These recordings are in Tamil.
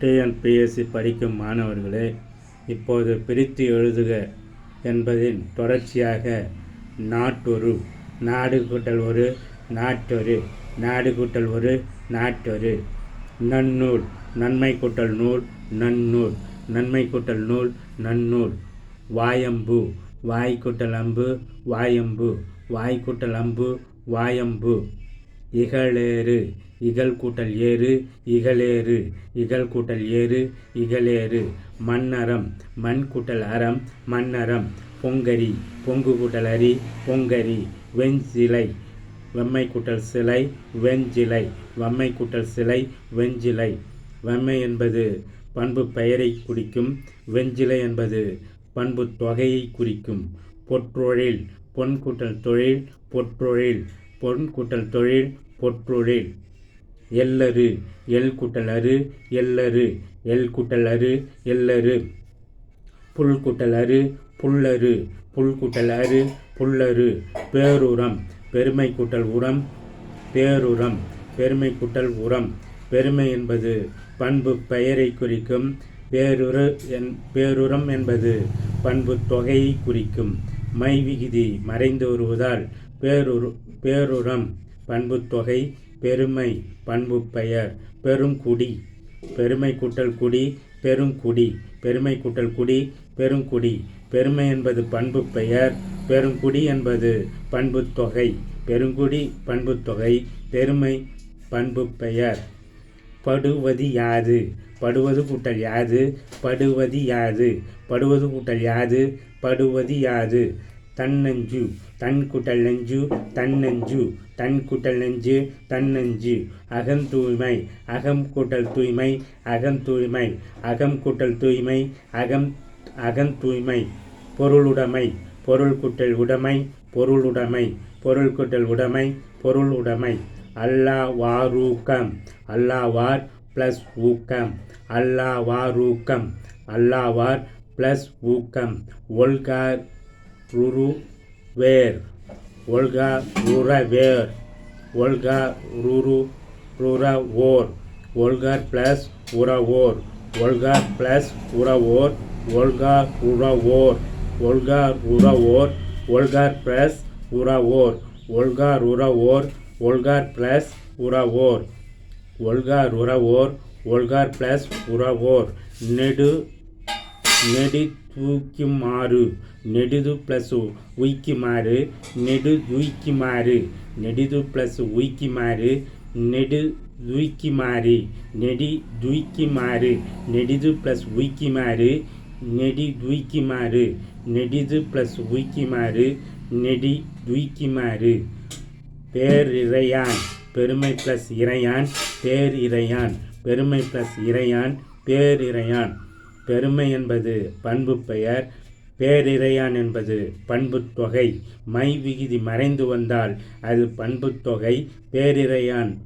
டிஎன்பிஎஸ்சி படிக்கும் மாணவர்களே இப்போது பிரித்து எழுதுக என்பதின் தொடர்ச்சியாக நாட்டொரு நாடு கூட்டல் ஒரு நாட்டொரு நாடு கூட்டல் ஒரு நாட்டொரு. நன்னூல் நன்மை கூட்டல் நூல் நன்னூல் நன்மை கூட்டல் நூல் நன்னூல். வாயம்பு வாய் கூட்டல் அம்பு வாயம்பு. வாய் கூட்டல் அம்பு வாயம்பு. இகழேறு இகழ் கூட்டல் ஏறு இகழேறு இகழ் கூட்டல் ஏறு இகழேறு. மன்னரம் மண் கூட்டல் அறம் மன்னரம். பொங்கரி பொங்கு கூட்டல் அரி பொங்கரி. வெஞ்சிலை வெம்மை கூட்டல் சிலை வெஞ்சிலை வம்மை கூட்டல் சிலை வெஞ்சிலை வெம்மை என்பது பண்பு பெயரை குறிக்கும் வெஞ்சிலை என்பது பண்பு தொகையை குறிக்கும். பொற்றொழில் பொன் கூட்டல் தொழில் பொற்றொழில். பொன் கூட்டல் தொழில் பொற்றொழில். எல்லரு எல் கூட்டல் அரு எல்லரு எல் கூட்டல் அரு எல்லரு. புல் கூட்டல் அரு புல்லரு. புல் கூட்டல் அரு புல்லரு. பேருரம் பெருமை கூட்டல் உரம். பேருரம் பெருமை கூட்டல் உரம். பெருமை என்பது பண்பு பெயரை குறிக்கும். பேருரு என் பேருரம் என்பது பண்பு தொகையை குறிக்கும். மை விகுதி மறைந்து வருவதால் பேருரு பேருரம் பண்பு தொகை பெருமை பண்பு பெயர் பெருங்குடி பெருமை கூட்டல் குடி பெருங்குடி பெருமை கூட்டல் குடி பெருங்குடி பெருமை என்பது பண்பு பெயர் பெருங்குடி என்பது பண்பு தொகை பெருங்குடி பண்பு தொகை பெருமை பண்பு பெயர் படுவது யாது? படுவது கூட்டல் யாது? படுவது யாது? படுவது கூட்டல் யாது? படுவது யாது? தன்னஞ்சு தன் குட்டல் நெஞ்சு தன்னஞ்சு தன் குட்டல் நெஞ்சு தன்னஞ்சு. அகம் தூய்மை அகம் கூட்டல் தூய்மை அகம் தூய்மை அகம் கூட்டல் தூய்மை அகம் அகம் தூய்மை. பொருளுடைமை பொருள் குட்டல் உடைமை பொருளுடைமை பொருள் கூட்டல் உடைமை பொருள் உடைமை. அல்லா வாரூக்கம் அல்லாவார் ப்ளஸ் ஊக்கம். அல்லாவாரூக்கம் அல்லாவார் ப்ளஸ் ஊக்கம். ஒல்கார் ருரு வேர் ஒல்கா ருர வேர் ஒல்கா ருரு ருர ஓர் ஒல்கார் ப்ளஸ் உறவோர் ஒல்கார் ப்ளஸ் உறவோர் ஒல்கார் உறவோர் ஒல்கார் உறவோர் ஒல்கார் ப்ளஸ் உறவோர் ஒல்கார் உறவோர் ஒல்கார் ப்ளஸ் உறவோர் ஒல்கார் உறவோர் நெடுது ப்ளஸ் மாறு நெடு நெடி தூக்கிமாறு நெடிது ப்ளஸ் உய்க்குமாறு நெடு துய்க்குமாறு மாறு ப்ளஸ் உய்க்குமாறு மாறு நெடி துய்க்குமாறு நெடிது ப்ளஸ் உய்க்குமாறு நெடி துய்க்குமாறு நெடிது ப்ளஸ் உய்க்குமாறு நெடி துய்க்குமாறு இறையான் பெருமை ப்ளஸ் இறையான் பேர் இறையான் பெருமை ப்ளஸ் இறையான் பேரிறையான் பெருமை என்பது பண்பு பெயர் பேரிரையான் என்பது பண்புத்தொகை தொகை. மை விகுதி மறைந்து வந்தால் அது பண்புத்தொகை தொகை. பேரிரையான்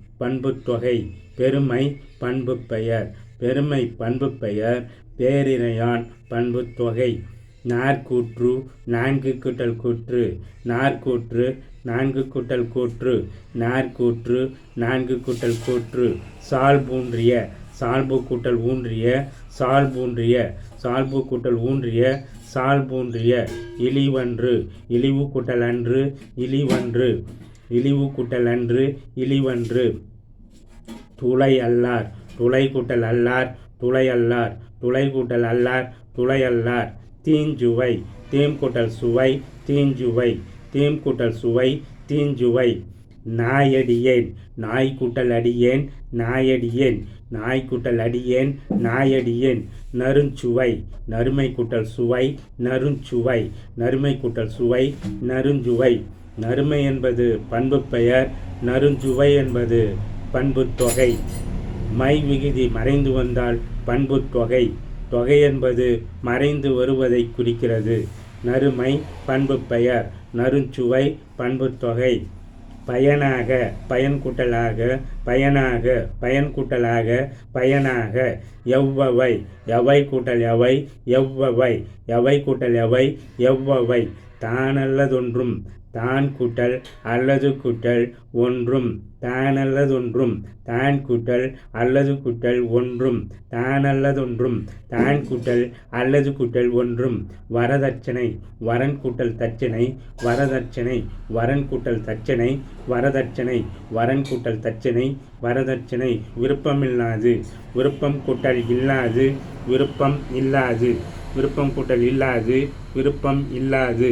தொகை. பெருமை பண்பு பெயர். பெருமை பண்பு பெயர். பேரிரையான் பண்புத்தொகை தொகை. நாற்கூற்று நான்கு கூட்டல் கூற்று. நாற்கூற்று நான்கு கூட்டல் கூற்று. நாற்கூற்று நான்கு கூட்டல் கூற்று. சால்பூன்றிய சால்பு கூட்டல் ஊன்றிய. சால்பூன்றிய சால்பு கூட்டல் ஊன்றிய. சால்பூன்றிய இழிவன்று இழிவு குட்டலன்று அன்று இழிவன்று இழிவு கூட்டல் அன்று இழிவன்று. துளை அல்லார் துளை கூட்டல் அல்லார் துளை அல்லார் துளை கூட்டல் அல்லார் துளை அல்லார் தீஞ்சுவை தேம் கூட்டல் சுவை தீஞ்சுவை தேம் கூட்டல் சுவை தீஞ்சுவை. நாயடியேன். நாய்க்குட்டல் அடியேன் நாயடியேன். நாய்க்குட்டல் அடியேன் நாயடியேன். நறுஞ்சுவை நறுமை கூட்டல் சுவை நறுஞ்சுவை. நறுமை கூட்டல் சுவை நறுஞ்சுவை. நறுமை என்பது பண்பு பெயர் நறுஞ்சுவை என்பது பண்பு தொகை. மை விகுதி மறைந்து வந்தால் பண்பு தொகை. தொகை என்பது மறைந்து வருவதை குறிக்கிறது. நறுமை பண்பு பெயர் நறுஞ்சுவை பண்பு தொகை. பயனாக பயன் கூட்டலாக பயனாக பயன் கூட்டலாக பயனாக. எவ்வவை எவை கூட்டல் எவை எவ்வவை எவை கூட்டல் எவை எவ்வவை. தானல்லதொன்றும் தான் கூட்டல் அல்லது கூட்டல் ஒன்றும் தானல்லதொன்றும் தான் கூட்டல் அல்லது கூட்டல் ஒன்றும் தானல்லதொன்றும் தான் கூட்டல் அல்லது கூட்டல் ஒன்றும் வரதட்சணை வரன் கூட்டல் தட்சணை வரதட்சணை வரன் கூட்டல் தட்சணை வரதட்சணை வரன் கூட்டல் தட்சணை வரதட்சணை விருப்பமில்லாது விருப்பம் கூட்டல் இல்லாது விருப்பம் இல்லாது விருப்பம் கூட்டல் இல்லாது விருப்பம் இல்லாது.